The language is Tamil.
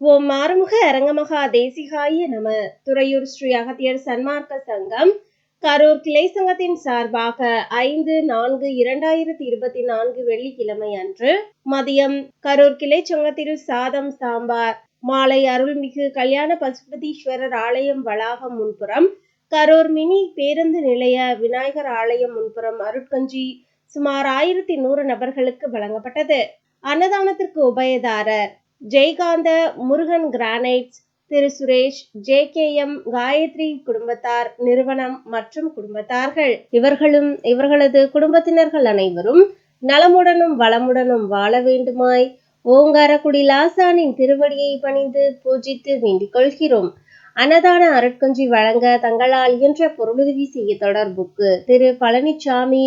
ஓம் மாறுமுக அரங்கமகா தேசிகாய நம. துறையூர் ஸ்ரீ அகத்தியர் சன்மார்க்க சங்கம். கரூர் கிளை சங்கத்தின் சார்பாக ஐந்து நான்கு இரண்டாயிரத்தி இருபத்தி நான்கு வெள்ளிக்கிழமை அன்று மதியம் கரூர் கிளை சங்கத்தில் சாதம் சாம்பார் மாலை அருள்மிகு கல்யாண பசுபதீஸ்வரர் ஆலயம் வளாகம் முன்புறம் கரூர் மினி பேருந்து நிலைய விநாயகர் ஆலயம் முன்புறம் அருட்கஞ்சி சுமார் ஆயிரத்தி நூறு நபர்களுக்கு வழங்கப்பட்டது. அன்னதானத்திற்கு உபயதாரர் Jaikantha Murugan granites Thiru Suresh J K M Gayathri குடும்பத்தார் நிறுவனம் மற்றும் குடும்பத்தார்கள். இவர்களும் இவர்களது குடும்பத்தினர்கள் அனைவரும் நலமுடனும் வளமுடனும் வாழ வேண்டுமாய் ஓங்காரக்குடி லாசானின் திருவடியை பணிந்து பூஜித்து வேண்டிக் கொள்கிறோம். அன்னதான அருட்கஞ்சி வழங்க தங்களால் இயன்ற பொருளுதவி செய்ய தொடர்புக்கு திரு பழனிசாமி